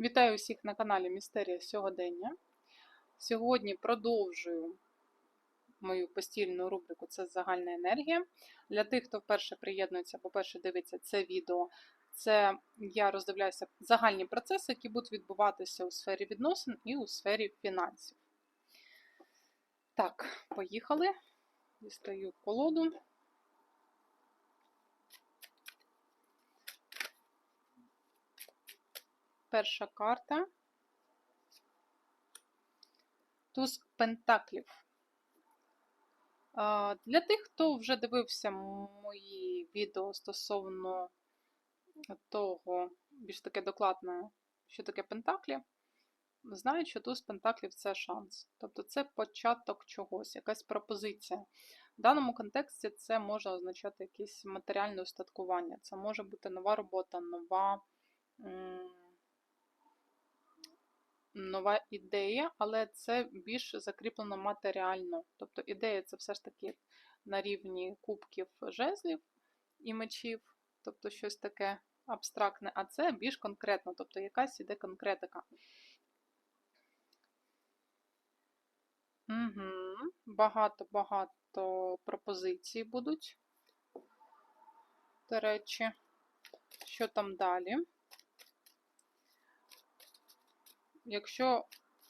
Вітаю усіх на каналі Містерія Сьогодення. Сьогодні продовжую мою постільну рубрику Це загальна енергія. Для тих, хто вперше приєднується, по-перше, дивиться це відео. Це я роздивляюся загальні процеси, які будуть відбуватися у сфері відносин і у сфері фінансів. Так, поїхали. Дістаю колоду. Перша карта. Туз Пентаклів. Для тих, хто вже дивився мої відео стосовно того, більш таке докладне, що таке Пентаклі, знають, що туз Пентаклів це шанс. Тобто це початок чогось, якась пропозиція. В даному контексті це може означати якесь матеріальне устаткування. Це може бути нова робота, нова нова ідея, але це більш закріплено матеріально. Тобто ідея це все ж таки на рівні кубків жезлів і мечів, тобто щось таке абстрактне, а це більш конкретно, тобто якась іде конкретика. Угу. Багато-багато пропозицій будуть. До речі, що там далі? Якщо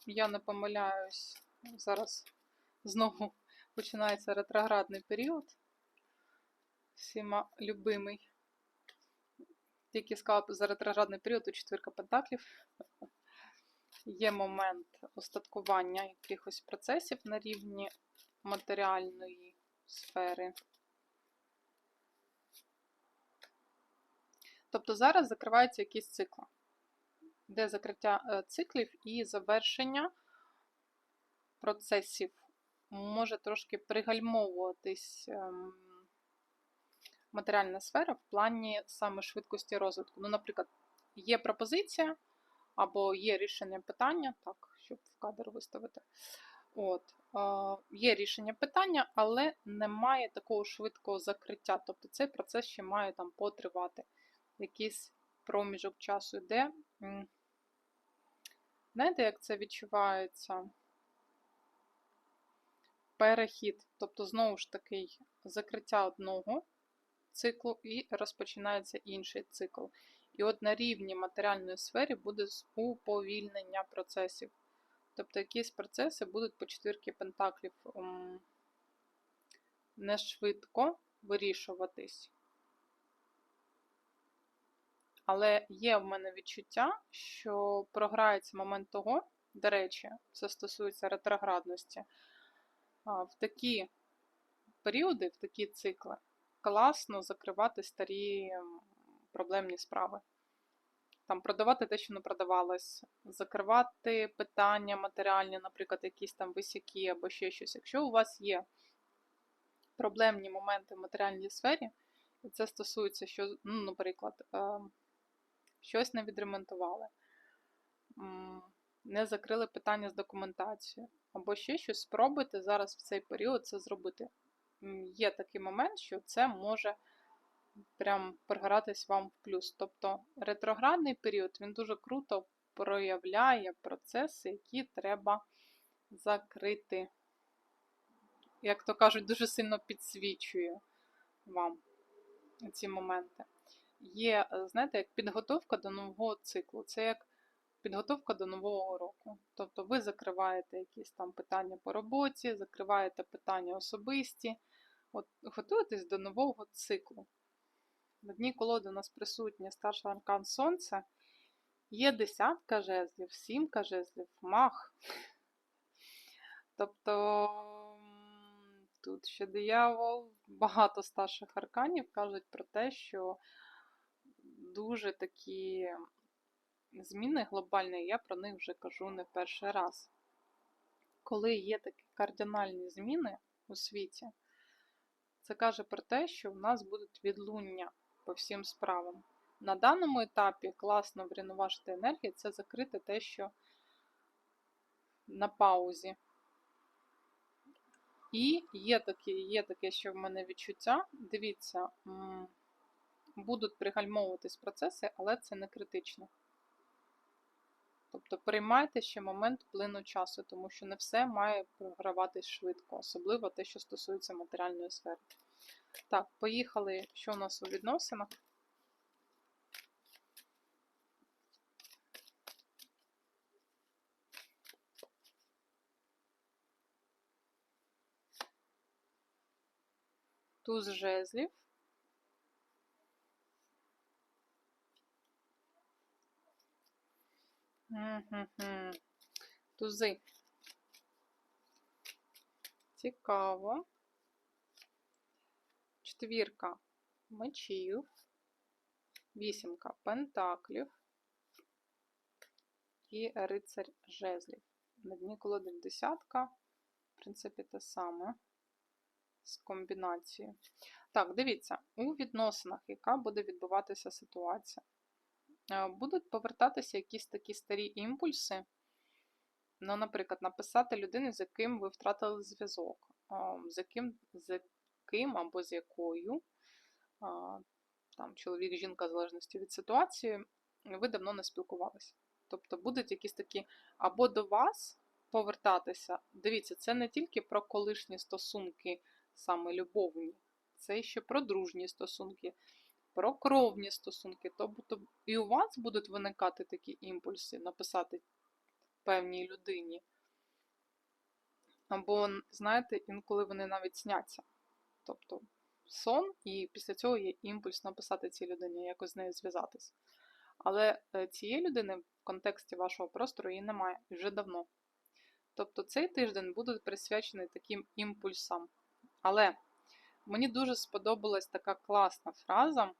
я не помиляюсь, зараз знову починається ретроградний період, всіма любимий. Тільки сказав за ретроградний період у четвірка пентаклів. Є момент остаткування якихось процесів на рівні матеріальної сфери. Тобто зараз закривається якийсь цикл де закриття е, циклів і завершення процесів може трошки пригальмовуватись ем, матеріальна сфера в плані саме швидкості розвитку. Ну, наприклад, є пропозиція або є рішення питання, так, щоб в кадр виставити. От, е, Є рішення питання, але немає такого швидкого закриття. Тобто цей процес ще має там потривати якийсь проміжок часу, де Знаєте, як це відчувається? Перехід, тобто, знову ж таки, закриття одного циклу і розпочинається інший цикл. І от на рівні матеріальної сфері буде уповільнення процесів. Тобто якісь процеси будуть по четвірки пентаклів не швидко вирішуватись. Але є в мене відчуття, що програється момент того, до речі, це стосується ретроградності, в такі періоди, в такі цикли, класно закривати старі проблемні справи. Там продавати те, що не продавалось, закривати питання матеріальні, наприклад, якісь там висяки або ще щось. Якщо у вас є проблемні моменти в матеріальній сфері, і це стосується, що, ну, наприклад, ем, щось не відремонтували, не закрили питання з документацією, або ще щось спробуйте зараз в цей період це зробити. Є такий момент, що це може прям програтись вам в плюс. Тобто ретроградний період він дуже круто проявляє процеси, які треба закрити. Як то кажуть, дуже сильно підсвічує вам ці моменти є, е, знаєте, як підготовка до нового циклу. Це як підготовка до нового року. Тобто ви закриваєте якісь там питання по роботі, закриваєте питання особисті, от готуєтесь до нового циклу. На дні колоди у нас присутнє старший аркан Сонце. Є десятка жезлів, сімка жезлів, мах. Тобто тут ще диявол, багато старших арканів кажуть про те, що дуже такі зміни глобальні, я про них вже кажу не перший раз. Коли є такі кардинальні зміни у світі, це каже про те, що в нас будуть відлуння по всім справам. На даному етапі класно врівноважити енергію це закрити те, що на паузі. І є таке, є таке, що в мене відчуття. Дивіться, будуть пригальмовуватись процеси, але це не критично. Тобто приймайте ще момент плину часу, тому що не все має програватись швидко, особливо те, що стосується матеріальної сфери. Так, поїхали, що у нас у відносинах. Туз жезлів. Мгм. Тузи. Цікаво. Четвірка мечів. Вісімка пентаклів. І рицарь жезлів. На дні колоди десятка. В принципі, те саме з комбінацією. Так, дивіться, у відносинах, яка буде відбуватися ситуація. Е, Будуть повертатися якісь такі старі імпульси. Ну, наприклад, написати людини, з яким ви втратили зв'язок, з яким, з яким або з якою там, чоловік, жінка, в залежності від ситуації, ви давно не спілкувалися. Тобто будуть якісь такі або до вас повертатися. Дивіться, це не тільки про колишні стосунки, саме любовні, це ще про дружні стосунки, про кровні стосунки. Тобто і у вас будуть виникати такі імпульси, написати певній людині. Або, знаєте, інколи вони навіть сняться. Тобто сон, і після цього є імпульс написати цій людині, якось з нею зв'язатись. Але е, цієї людини в контексті вашого простору її немає вже давно. Тобто цей тиждень буде присвячений таким імпульсам. Але мені дуже сподобалась така класна фраза.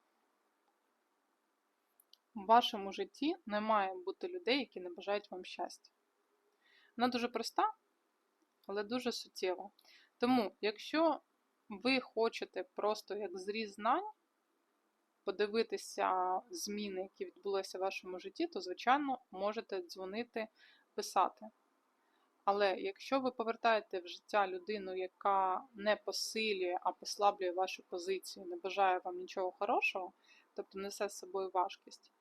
У вашому житті не має бути людей, які не бажають вам щастя. Вона дуже проста, але дуже суттєва. Тому, якщо ви хочете просто як зріз знань подивитися зміни, які відбулися в вашому житті, то, звичайно, можете дзвонити, писати. Але якщо ви повертаєте в життя людину, яка не посилює, а послаблює вашу позицію, не бажає вам нічого хорошого, тобто несе з собою важкість,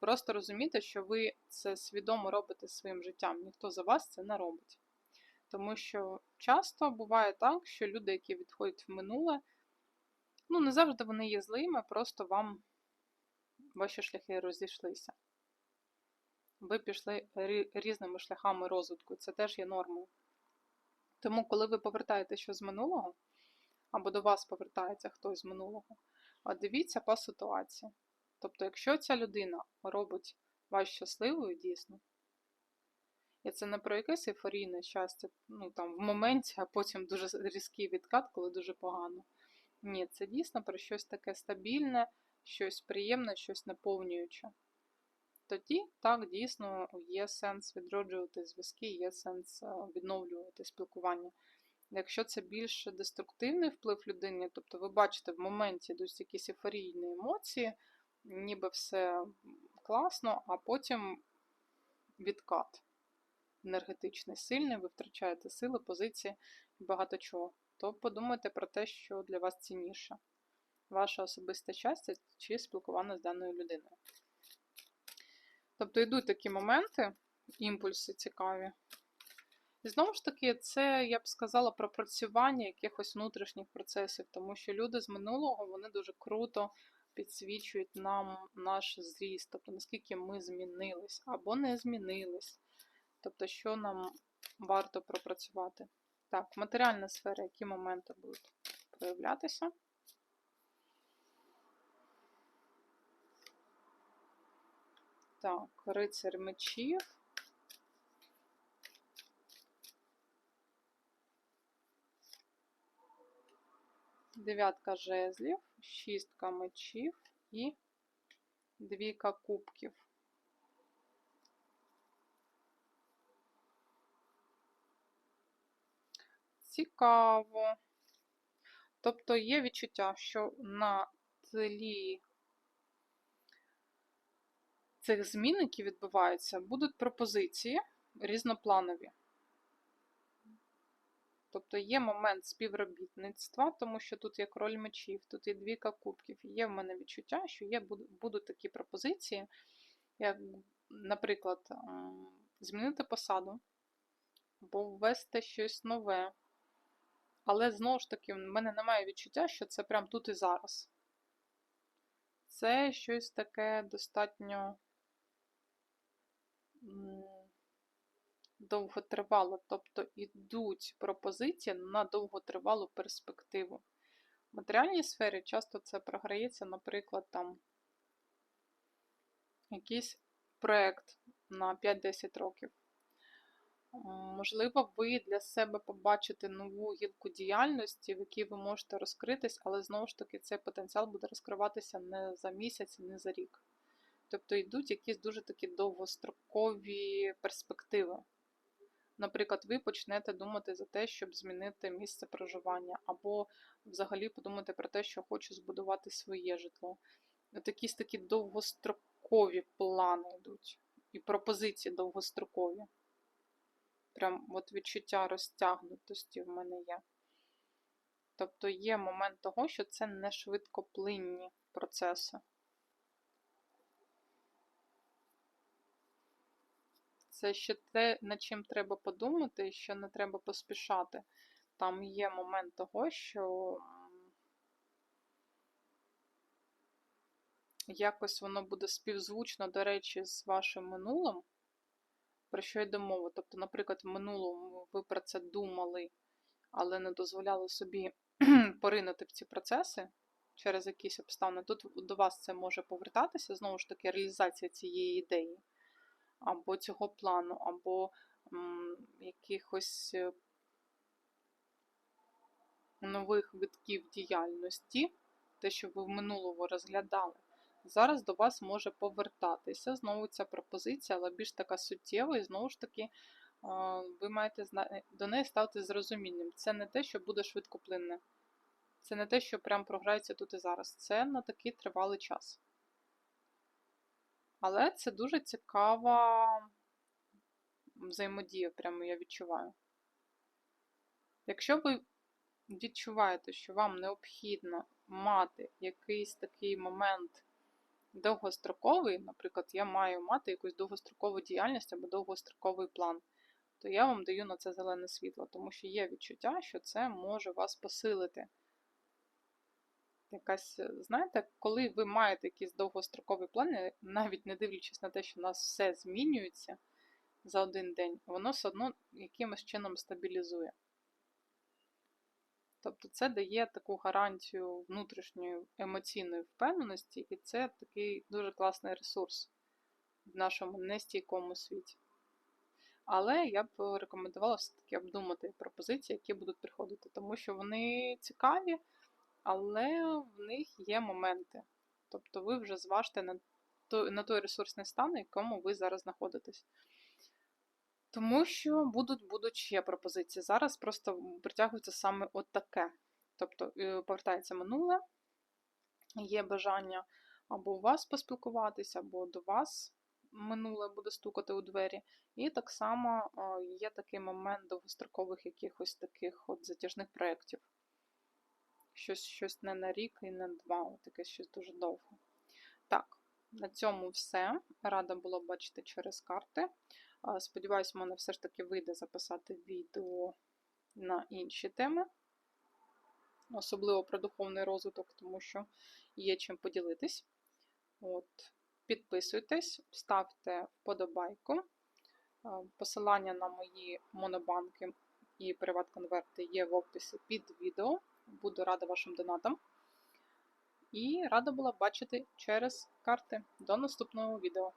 просто розумійте, що ви це свідомо робите своїм життям, ніхто за вас це не робить. Тому що часто буває так, що люди, які відходять в минуле, ну не завжди вони є злими, просто вам ваші шляхи розійшлися. Ви пішли різними шляхами розвитку, це теж є нормою. Тому, коли ви повертаєте щось з минулого, або до вас повертається хтось з минулого, дивіться по ситуації. Тобто, якщо ця людина робить вас щасливою дійсно, і це не про якесь ейфорійне щастя, ну там в моменті, а потім дуже різкий відкат, коли дуже погано. Ні, це дійсно про щось таке стабільне, щось приємне, щось наповнююче. Тоді так дійсно є сенс відроджувати зв'язки, є сенс відновлювати спілкування. Якщо це більш деструктивний вплив людини, тобто ви бачите в моменті досить якісь ейфорійні емоції, ніби все класно, а потім відкат енергетичний сильний, ви втрачаєте сили, позиції і багато чого, то подумайте про те, що для вас цінніше. Ваше особисте щастя чи спілкування з даною людиною. Тобто йдуть такі моменти, імпульси цікаві. І знову ж таки, це, я б сказала, пропрацювання якихось внутрішніх процесів, тому що люди з минулого вони дуже круто підсвічують нам наш зріст, тобто наскільки ми змінились або не змінились. Тобто, що нам варто пропрацювати. Так, матеріальна сфера, які моменти будуть проявлятися. Так, рицар мечів. Дев'ятка жезлів, шістка мечів і двійка кубків. Цікаво. Тобто є відчуття, що на тлі цих змін, які відбуваються, будуть пропозиції різнопланові. Тобто є момент співробітництва, тому що тут є король мечів, тут є двійка кубків. Є в мене відчуття, що є, будуть такі пропозиції, Як, наприклад, змінити посаду або ввести щось нове. Але знову ж таки, в мене немає відчуття, що це прям тут і зараз. Це щось таке достатньо м, довготривале. Тобто йдуть пропозиції на довготривалу перспективу. В матеріальній сфері часто це програється, наприклад, там якийсь проєкт на 5-10 років. Можливо, ви для себе побачите нову гілку діяльності, в якій ви можете розкритись, але знову ж таки цей потенціал буде розкриватися не за місяць, не за рік. Тобто йдуть якісь дуже такі довгострокові перспективи. Наприклад, ви почнете думати за те, щоб змінити місце проживання, або взагалі подумати про те, що хочу збудувати своє житло. От якісь такі довгострокові плани йдуть, і пропозиції довгострокові. Прям от відчуття розтягнутості в мене є. Тобто є момент того, що це не швидкоплинні процеси. Це ще те, над чим треба подумати, що не треба поспішати. Там є момент того, що якось воно буде співзвучно, до речі, з вашим минулим, про що йде мова. Тобто, наприклад, в минулому ви про це думали, але не дозволяли собі поринути в ці процеси через якісь обставини. Тут до вас це може повертатися, знову ж таки, реалізація цієї ідеї або цього плану, або м, якихось е, нових витків діяльності, те, що ви в минулому розглядали, зараз до вас може повертатися знову ця пропозиція, але більш така суттєва, і знову ж таки, ви маєте до неї ставити з. Це не те, що буде швидкоплинне. Це не те, що прям програється тут і зараз. Це на такий тривалий час. Але це дуже цікава взаємодія, прямо я відчуваю. Якщо ви відчуваєте, що вам необхідно мати якийсь такий момент довгостроковий, наприклад, я маю мати якусь довгострокову діяльність або довгостроковий план, то я вам даю на це зелене світло, тому що є відчуття, що це може вас посилити якась, е, знаєте, коли ви маєте якісь довгострокові плани, навіть не дивлячись на те, що у нас все змінюється за один день, воно все одно якимось чином стабілізує. Тобто це дає таку гарантію внутрішньої емоційної впевненості, і це такий дуже класний ресурс в нашому нестійкому світі. Але я б рекомендувала все-таки обдумати пропозиції, які будуть приходити, тому що вони цікаві але в них є моменти. Тобто ви вже зважте на той, на той ресурсний стан, в якому ви зараз знаходитесь. Тому що будуть будуть ще пропозиції. Зараз просто притягується саме от таке. Тобто е, повертається минуле, є бажання або у вас поспілкуватися, або до вас минуле буде стукати у двері. І так само є такий момент довгострокових якихось таких от затяжних проєктів щось щось не на рік і не два, от таке щось дуже довго. Так, на цьому все. Рада була бачити через карти. Сподіваюсь, в мене все ж таки вийде записати відео на інші теми, особливо про духовний розвиток, тому що є чим поділитись. От. Підписуйтесь, ставте вподобайку. Посилання на мої монобанки і приват-конверти є в описі під відео. Буду рада вашим донатам. І рада була бачити через карти. До наступного відео.